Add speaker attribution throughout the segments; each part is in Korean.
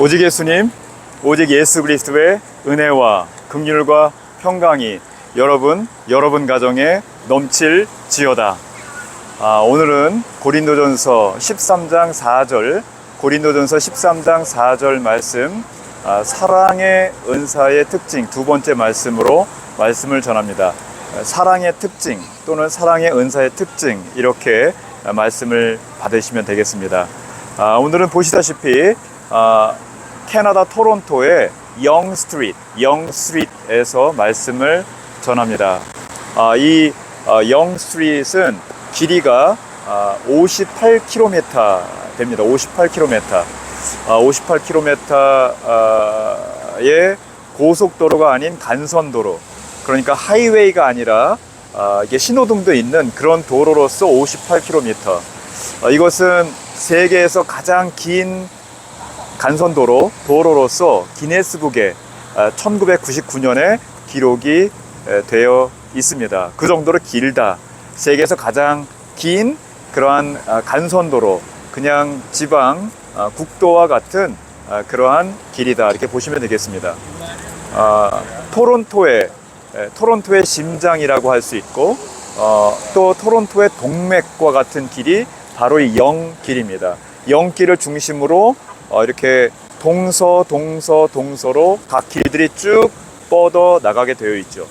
Speaker 1: 오직 예수님, 오직 예수 그리스도의 은혜와 긍휼과 평강이 여러분, 여러분 가정에 넘칠지어다. 아, 오늘은 고린도전서 13장 4절, 고린도전서 13장 4절 말씀, 아, 사랑의 은사의 특징 두 번째 말씀으로 말씀을 전합니다. 아, 사랑의 특징 또는 사랑의 은사의 특징 이렇게 아, 말씀을 받으시면 되겠습니다. 아, 오늘은 보시다시피 아, 캐나다 토론토의 영 스트리트, 영 스트리트에서 말씀을 전합니다. 아, 이 어, 영 스트리트는 길이가 아, 58km 됩니다. 58km. 아, 58km의 고속도로가 아닌 간선도로. 그러니까 하이웨이가 아니라 아, 이게 신호등도 있는 그런 도로로서 58km. 아, 이것은 세계에서 가장 긴 간선도로 도로로서 기네스북에 1999년에 기록이 에, 되어 있습니다. 그 정도로 길다. 세계에서 가장 긴 그러한 아, 간선도로, 그냥 지방 아, 국도와 같은 아, 그러한 길이다. 이렇게 보시면 되겠습니다. 아, 토론토의 에, 토론토의 심장이라고 할 수 있고 어, 또 토론토의 동맥과 같은 길이 바로 이 영길입니다. 영길을 중심으로 어, 이렇게 동서 동서 동서로 각 길들이 쭉 뻗어 나가게 되어 있죠.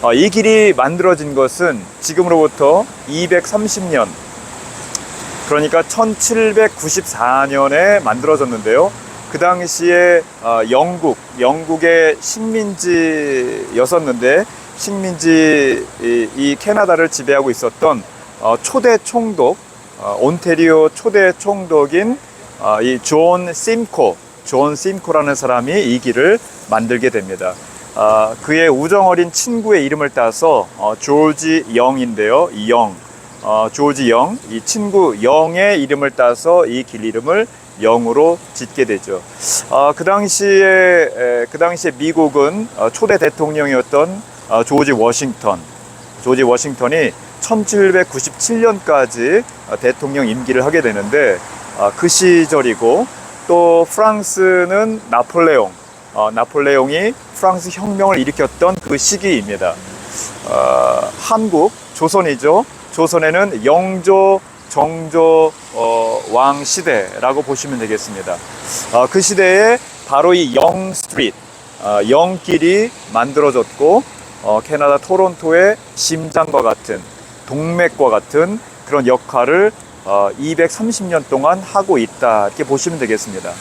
Speaker 1: 어, 이 길이 만들어진 것은 지금으로부터 230년 그러니까 1794년에 만들어졌는데요. 그 당시에 어, 영국, 영국의 식민지였었는데 식민지 이, 이 캐나다를 지배하고 있었던 어, 초대 총독, 어, 온테리오 초대 총독인 어, 이존 심코, 존 심코라는 사람이 이 길을 만들게 됩니다. 아, 그의 우정 어린 친구의 이름을 따서 어, 조지 영인데요. 이 영, 어, 조지 영, 이 친구 영의 이름을 따서 이 길 이름을 영으로 짓게 되죠. 아, 그 당시에 에, 그 당시에 미국은 어, 초대 대통령이었던 어, 조지 워싱턴, 조지 워싱턴이 1797년까지 어, 대통령 임기를 하게 되는데 아, 그 시절이고 또 프랑스는 나폴레옹, 어, 나폴레옹이 프랑스 혁명을 일으켰던 그 시기입니다. 어, 한국, 조선이죠. 조선에는 영조, 정조 어, 왕 시대라고 보시면 되겠습니다. 어, 그 시대에 바로 이 영 스트리트, 어, 영길이 만들어졌고 어, 캐나다 토론토의 심장과 같은 동맥과 같은 그런 역할을 어, 230년 동안 하고 있다 이렇게 보시면 되겠습니다.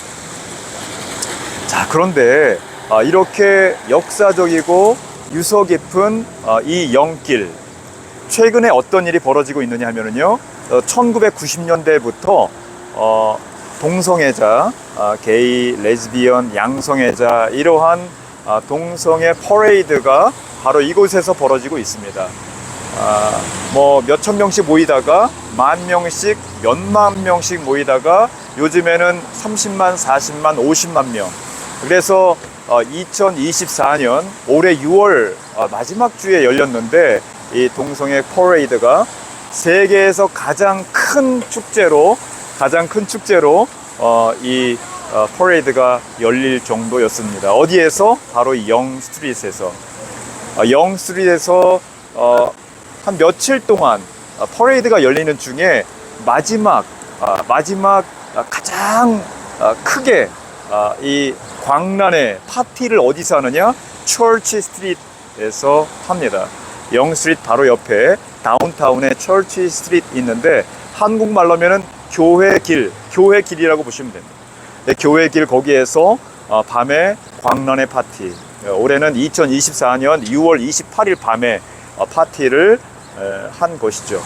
Speaker 1: 자 그런데 어, 이렇게 역사적이고 유서 깊은 어, 이 영길 최근에 어떤 일이 벌어지고 있느냐 하면은요 1990년대부터 어, 동성애자, 아, 게이, 레즈비언, 양성애자 이러한 아, 동성애 퍼레이드가 바로 이곳에서 벌어지고 있습니다. 아, 뭐 몇천 명씩 모이다가 만 명씩, 몇만 명씩 모이다가 요즘에는 30만, 40만, 50만 명. 그래서 어, 2024년 올해 6월 어, 마지막 주에 열렸는데 이 동성애 퍼레이드가 세계에서 가장 큰 축제로 가장 큰 축제로 어, 이 어, 퍼레이드가 열릴 정도였습니다. 어디에서? 바로 이영 스트리트에서 어, 영 스트리트에서 어, 한 며칠 동안 어, 퍼레이드가 열리는 중에 마지막 아, 마지막 아, 가장 아, 크게 아, 이 광란의 파티를 어디서 하느냐? 철치 스트리트에서 합니다. 영 스트리트 바로 옆에 다운타운에 철치 스트리트 있는데 한국말로 하면은 교회 길, 교회 길이라고 보시면 됩니다. 네, 교회 길 거기에서 어, 밤에 광란의 파티. 어, 올해는 2024년 6월 28일 밤에 어, 파티를 에, 한 것이죠.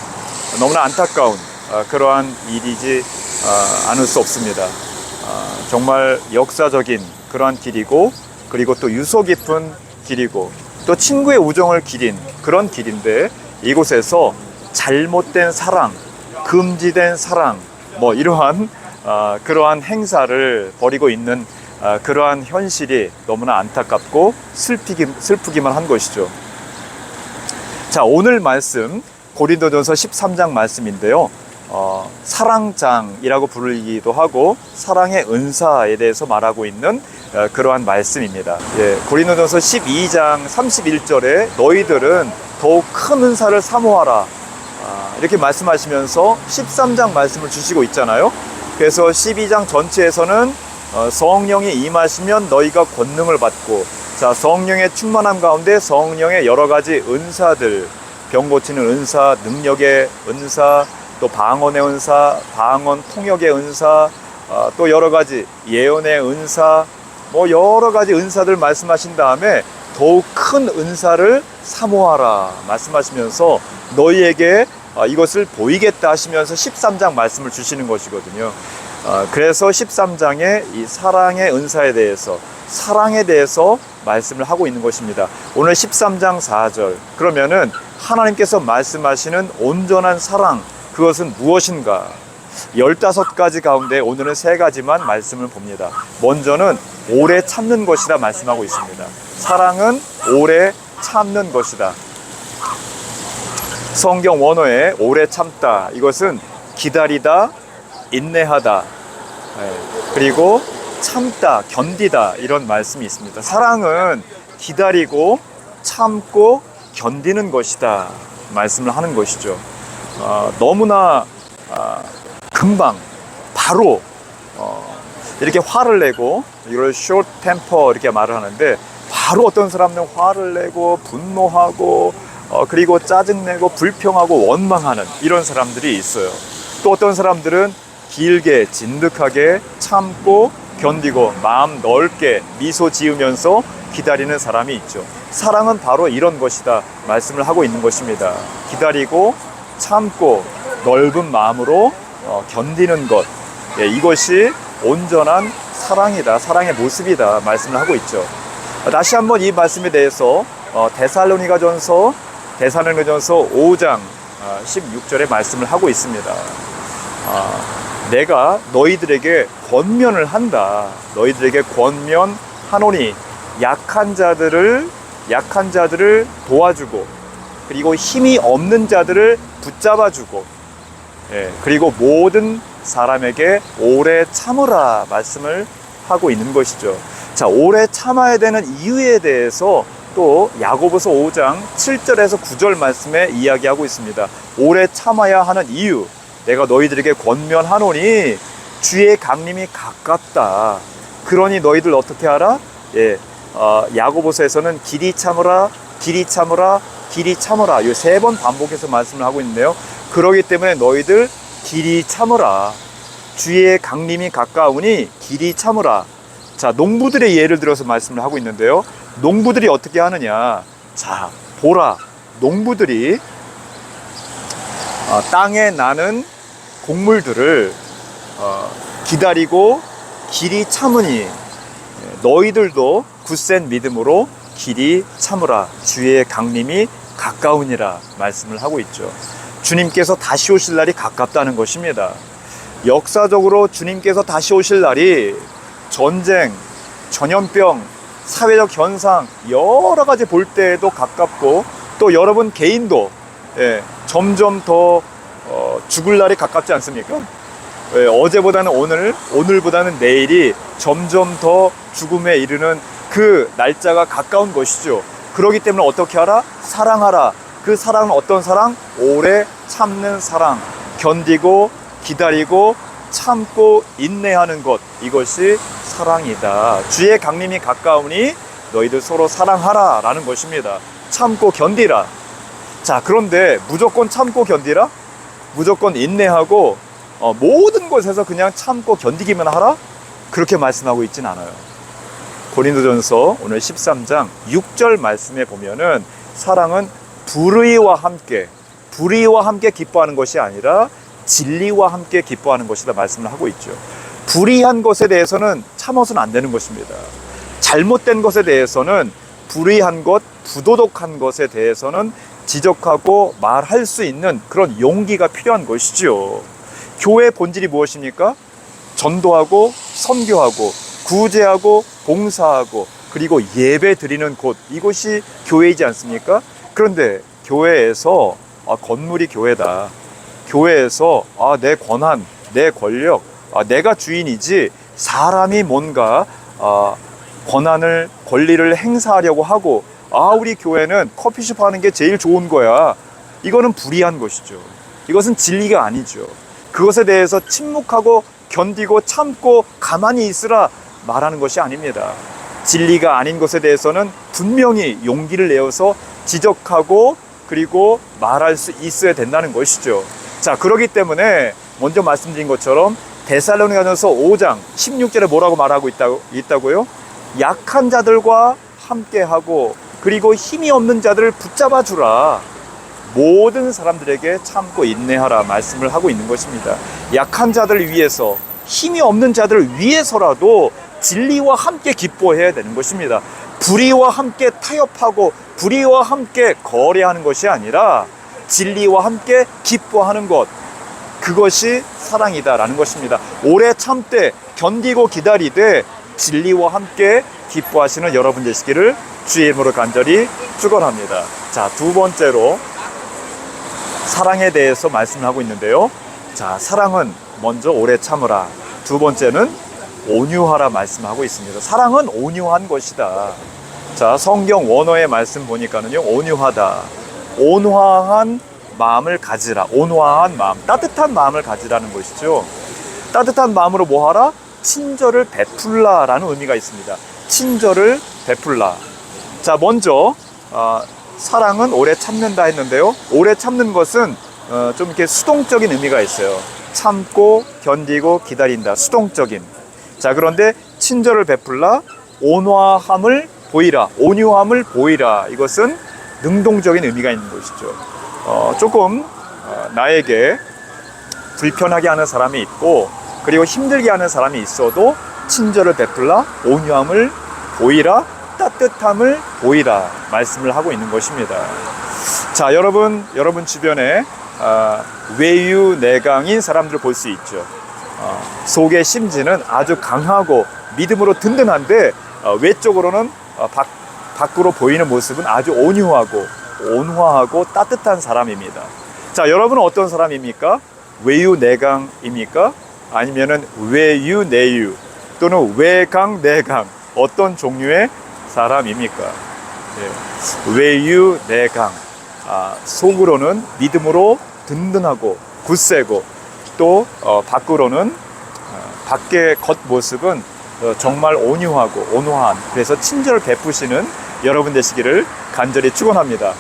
Speaker 1: 너무나 안타까운 어, 그러한 일이지 어, 않을 수 없습니다. 어, 정말 역사적인 그러한 길이고 그리고 또 유서 깊은 길이고 또 친구의 우정을 기린 그런 길인데 이곳에서 잘못된 사랑, 금지된 사랑, 뭐 이러한 어, 그러한 행사를 벌이고 있는 어, 그러한 현실이 너무나 안타깝고 슬피기, 슬프기만 한 것이죠. 자, 오늘 말씀 고린도전서 13장 말씀인데요. 어, 사랑장이라고 부르기도 하고 사랑의 은사에 대해서 말하고 있는 어, 그러한 말씀입니다. 예, 고린도전서 12장 31절에 너희들은 더욱 큰 은사를 사모하라 아, 이렇게 말씀하시면서 13장 말씀을 주시고 있잖아요. 그래서 12장 전체에서는 어, 성령이 임하시면 너희가 권능을 받고 자 성령의 충만함 가운데 성령의 여러 가지 은사들 병 고치는 은사, 능력의 은사, 또 방언의 은사, 방언 통역의 은사, 어, 또 여러 가지 예언의 은사, 뭐 여러 가지 은사들 말씀하신 다음에 더욱 큰 은사를 사모하라 말씀하시면서 너희에게 어, 이것을 보이겠다 하시면서 13장 말씀을 주시는 것이거든요. 어, 그래서 13장에 이 사랑의 은사에 대해서 사랑에 대해서 말씀을 하고 있는 것입니다. 오늘 13장 4절. 그러면은 하나님께서 말씀하시는 온전한 사랑, 그것은 무엇인가? 15가지 가운데 오늘은 세 가지만 말씀을 봅니다. 먼저는 오래 참는 것이다 말씀하고 있습니다. 사랑은 오래 참는 것이다. 성경 원어에 오래 참다. 이것은 기다리다, 인내하다. 예, 그리고 참다, 견디다. 이런 말씀이 있습니다. 사랑은 기다리고 참고 견디는 것이다. 말씀을 하는 것이죠. 어, 너무나 아, 금방 바로 어, 이렇게 화를 내고 이걸 short temper 이렇게 말을 하는데 바로 어떤 사람은 화를 내고 분노하고 어, 그리고 짜증내고 불평하고 원망하는 이런 사람들이 있어요. 또 어떤 사람들은 길게 진득하게 참고 견디고 마음 넓게 미소 지으면서 기다리는 사람이 있죠. 사랑은 바로 이런 것이다 말씀을 하고 있는 것입니다. 기다리고 참고 넓은 마음으로 어, 견디는 것 예, 이것이 온전한 사랑이다 사랑의 모습이다 말씀을 하고 있죠. 다시 한번 이 말씀에 대해서 어, 데살로니가전서 데살로니가전서 5장 16절의 말씀을 하고 있습니다. 아, 내가 너희들에게 권면을 한다. 너희들에게 권면하노니 약한 자들을 약한 자들을 도와주고 그리고 힘이 없는 자들을 붙잡아주고 예, 그리고 모든 사람에게 오래 참으라 말씀을 하고 있는 것이죠. 자, 오래 참아야 되는 이유에 대해서 또 야고보서 5장 7절에서 9절 말씀에 이야기하고 있습니다. 오래 참아야 하는 이유. 내가 너희들에게 권면하노니 주의 강림이 가깝다. 그러니 너희들 어떻게 하라? 예, 어, 야고보서에서는 길이 참으라, 길이 참으라, 길이 참으라. 이 세 번 반복해서 말씀을 하고 있는데요. 그러기 때문에 너희들 길이 참으라. 주의 강림이 가까우니 길이 참으라. 자, 농부들의 예를 들어서 말씀을 하고 있는데요. 농부들이 어떻게 하느냐. 자, 보라. 농부들이 어, 땅에 나는 곡물들을 어, 기다리고 길이 참으니 예, 너희들도 굳센 믿음으로 길이 참으라 주의 강림이 가까우니라 말씀을 하고 있죠. 주님께서 다시 오실 날이 가깝다는 것입니다. 역사적으로 주님께서 다시 오실 날이 전쟁, 전염병, 사회적 현상 여러 가지 볼 때에도 가깝고 또 여러분 개인도 예, 점점 더 어, 죽을 날이 가깝지 않습니까? 예, 어제보다는 오늘, 오늘보다는 내일이 점점 더 죽음에 이르는 그 날짜가 가까운 것이죠. 그러기 때문에 어떻게 하라? 사랑하라. 그 사랑은 어떤 사랑? 오래 참는 사랑. 견디고, 기다리고, 참고, 인내하는 것. 이것이 사랑이다. 주의 강림이 가까우니 너희들 서로 사랑하라. 라는 것입니다. 참고 견디라. 자, 그런데 무조건 참고 견디라? 무조건 인내하고 어, 모든 곳에서 그냥 참고 견디기만 하라? 그렇게 말씀하고 있진 않아요. 고린도전서 오늘 13장 6절 말씀에 보면은 사랑은 불의와 함께 불의와 함께 기뻐하는 것이 아니라 진리와 함께 기뻐하는 것이다 말씀을 하고 있죠. 불의한 것에 대해서는 참아서는 안 되는 것입니다. 잘못된 것에 대해서는 불의한 것, 부도덕한 것에 대해서는 지적하고 말할 수 있는 그런 용기가 필요한 것이죠. 교회의 본질이 무엇입니까? 전도하고 선교하고 구제하고 봉사하고 그리고 예배 드리는 곳 이곳이 교회이지 않습니까? 그런데 교회에서 아, 건물이 교회다. 교회에서 아, 내 권한, 내 권력, 아, 내가 주인이지 사람이 뭔가 아, 권한을 권리를 행사하려고 하고 아 우리 교회는 커피숍 하는 게 제일 좋은 거야. 이거는 불의한 것이죠. 이것은 진리가 아니죠. 그것에 대해서 침묵하고 견디고 참고 가만히 있으라 말하는 것이 아닙니다. 진리가 아닌 것에 대해서는 분명히 용기를 내어서 지적하고 그리고 말할 수 있어야 된다는 것이죠. 자, 그러기 때문에 먼저 말씀드린 것처럼 데살로니가전서 5장 16절에 뭐라고 말하고 있다고, 있다고요? 약한 자들과 함께하고 그리고 힘이 없는 자들을 붙잡아 주라. 모든 사람들에게 참고 인내하라 말씀을 하고 있는 것입니다. 약한 자들을 위해서 힘이 없는 자들을 위해서라도 진리와 함께 기뻐해야 되는 것입니다. 불의와 함께 타협하고 불의와 함께 거래하는 것이 아니라 진리와 함께 기뻐하는 것 그것이 사랑이다라는 것입니다. 오래 참되 견디고 기다리되 진리와 함께 기뻐하시는 여러분 되시기를 주의 이름으로 간절히 축원합니다. 자, 두 번째로 사랑에 대해서 말씀을 하고 있는데요. 자, 사랑은 먼저 오래 참으라. 두 번째는 온유하라 말씀하고 있습니다. 사랑은 온유한 것이다. 자, 성경 원어의 말씀 보니까는요, 온유하다. 온화한 마음을 가지라. 온화한 마음, 따뜻한 마음을 가지라는 것이죠. 따뜻한 마음으로 뭐 하라? 친절을 베풀라라는 의미가 있습니다. 친절을 베풀라. 자, 먼저 어, 사랑은 오래 참는다 했는데요. 오래 참는 것은 어, 좀 이렇게 수동적인 의미가 있어요. 참고 견디고 기다린다. 수동적인. 자, 그런데 친절을 베풀라, 온화함을 보이라, 온유함을 보이라. 이것은 능동적인 의미가 있는 것이죠. 어, 조금 어, 나에게 불편하게 하는 사람이 있고 그리고 힘들게 하는 사람이 있어도 친절을 베풀라, 온유함을 보이라, 따뜻함을 보이라 말씀을 하고 있는 것입니다. 자, 여러분, 여러분 주변에 아, 외유 내강인 사람들을 볼수 있죠. 어, 속의 심지는 아주 강하고 믿음으로 든든한데 어, 외적으로는 어, 밖, 밖으로 보이는 모습은 아주 온유하고 온화하고 따뜻한 사람입니다. 자, 여러분은 어떤 사람입니까? 외유 내강입니까? 아니면은 외유 내유 또는 외강 내강 어떤 종류의 사람입니까? 예. 외유 내강 아, 속으로는 믿음으로 든든하고 굳세고 또 어, 밖으로는 어, 밖의 겉 모습은 어, 정말 온유하고 온화한 그래서 친절을 베푸시는 여러분 되시기를 간절히 축원합니다.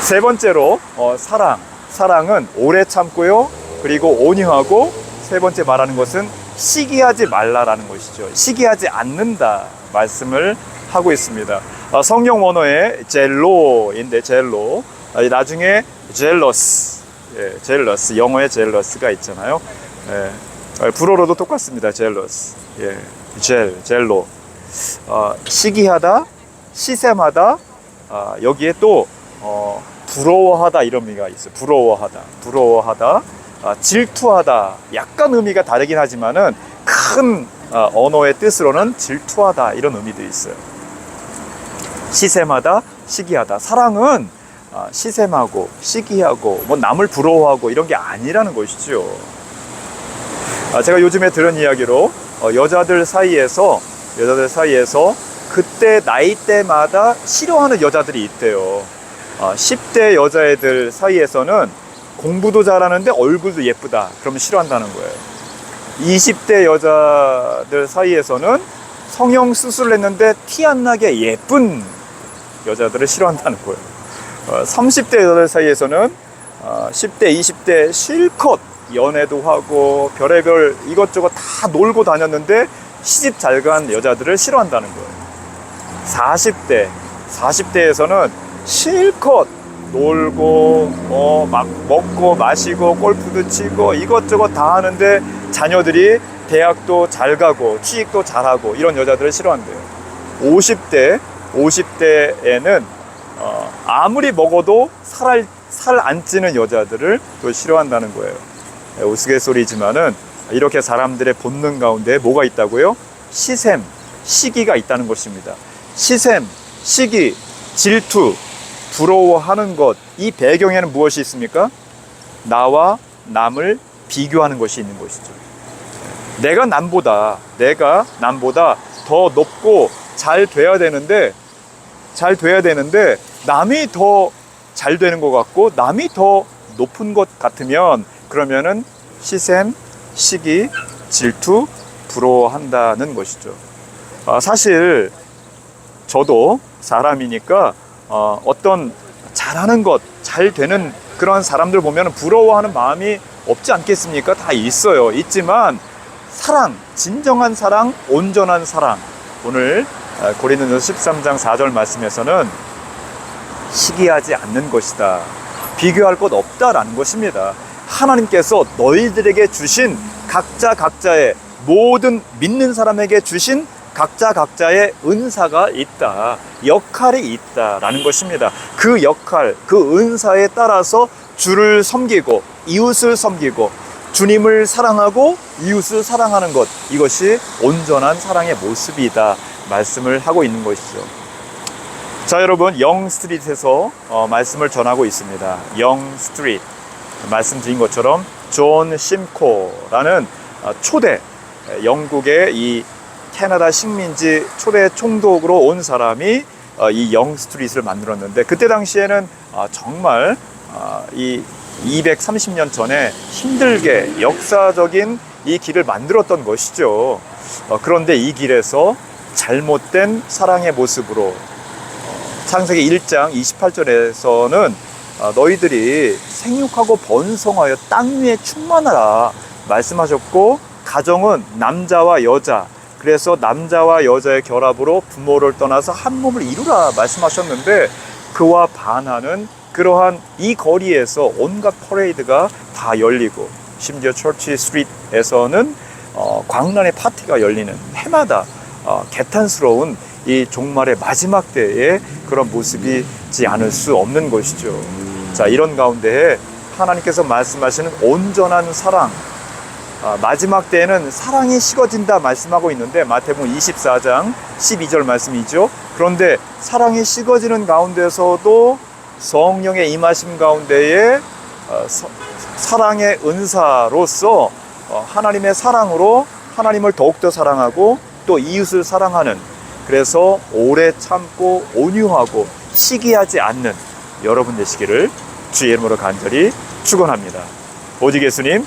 Speaker 1: 세 번째로 어, 사랑 사랑은 오래 참고요 그리고 온유하고 세 번째 말하는 것은 시기하지 말라라는 것이죠. 시기하지 않는다 말씀을 하고 있습니다. 어, 성경 원어에 젤로인데 젤로 아, 나중에 젤러스 예, 젤러스 영어에 젤러스가 있잖아요. 예, 어, 불어로도 똑같습니다. 젤러스 예, 젤 젤로 어, 시기하다 시샘하다 아, 여기에 또 어, 부러워하다 이런 의미가 있어요. 부러워하다 부러워하다 아, 질투하다 약간 의미가 다르긴 하지만은 큰 아, 언어의 뜻으로는 질투하다 이런 의미도 있어요. 시샘하다, 시기하다. 사랑은 아, 시샘하고 시기하고 뭐 남을 부러워하고 이런 게 아니라는 것이죠. 아, 제가 요즘에 들은 이야기로 어, 여자들 사이에서 여자들 사이에서 그때 나이대마다 싫어하는 여자들이 있대요. 아, 10대 여자애들 사이에서는 공부도 잘하는데 얼굴도 예쁘다. 그러면 싫어한다는 거예요. 20대 여자들 사이에서는 성형 수술을 했는데 티 안 나게 예쁜 여자들을 싫어한다는 거예요. 어, 30대 여자들 사이에서는 어, 10대, 20대 실컷 연애도 하고 별의별 이것저것 다 놀고 다녔는데 시집 잘 간 여자들을 싫어한다는 거예요. 40대, 40대에서는 실컷 놀고 어, 막 먹고 마시고 골프도 치고 이것저것 다 하는데 자녀들이 대학도 잘 가고 취직도 잘하고 이런 여자들을 싫어한대요. 50대, 50대에는 어, 아무리 먹어도 살 살안 찌는 여자들을 또 싫어한다는 거예요. 네, 우스갯소리지만은 이렇게 사람들의 본능 가운데 뭐가 있다고요? 시샘, 시기가 있다는 것입니다. 시샘, 시기, 질투, 부러워하는 것, 이 배경에는 무엇이 있습니까? 나와 남을 비교하는 것이 있는 것이죠. 내가 남보다 내가 남보다 더 높고 잘 돼야 되는데 잘 돼야 되는데 남이 더 잘 되는 것 같고 남이 더 높은 것 같으면 그러면은 시샘, 시기, 질투, 부러워한다는 것이죠. 아, 사실 저도 사람이니까 어, 어떤 잘하는 것, 잘 되는 그런 사람들 보면 부러워하는 마음이 없지 않겠습니까? 다 있어요. 있지만 사랑, 진정한 사랑, 온전한 사랑. 오늘 아, 고린도전서 13장 4절 말씀에서는 시기하지 않는 것이다. 비교할 것 없다라는 것입니다. 하나님께서 너희들에게 주신 각자 각자의 모든 믿는 사람에게 주신 각자 각자의 은사가 있다. 역할이 있다라는 것입니다. 그 역할, 그 은사에 따라서 주를 섬기고 이웃을 섬기고 주님을 사랑하고 이웃을 사랑하는 것 이것이 온전한 사랑의 모습이다 말씀을 하고 있는 것이죠. 자 여러분 영 스트릿에서 어, 말씀을 전하고 있습니다. 영 스트릿 말씀드린 것처럼 존 심코라는 어, 초대 에, 영국의 이 캐나다 식민지 초대 총독으로 온 사람이 어, 이영 스트릿을 만들었는데 그때 당시에는 어, 정말 어, 이 230년 전에 힘들게 역사적인 이 길을 만들었던 것이죠. 어, 그런데 이 길에서 잘못된 사랑의 모습으로 창세기 1장 28절에서는 어, 너희들이 생육하고 번성하여 땅 위에 충만하라 말씀하셨고 가정은 남자와 여자 그래서 남자와 여자의 결합으로 부모를 떠나서 한 몸을 이루라 말씀하셨는데 그와 반하는 그러한 이 거리에서 온갖 퍼레이드가 다 열리고 심지어 처치 스트릿에서는 어, 광란의 파티가 열리는 해마다 어, 개탄스러운 이 종말의 마지막 때의 그런 모습이지 않을 수 없는 것이죠. 자, 이런 가운데에 하나님께서 말씀하시는 온전한 사랑, 아, 마지막 때에는 사랑이 식어진다 말씀하고 있는데 마태복음 24장 12절 말씀이죠. 그런데 사랑이 식어지는 가운데서도 성령의 임하심 가운데에 어, 서- 사랑의 은사로서 어, 하나님의 사랑으로 하나님을 더욱더 사랑하고 또 이웃을 사랑하는 그래서 오래 참고 온유하고 시기하지 않는 여러분 되시기를 주의 이름으로 간절히 축원합니다. 오직 예수님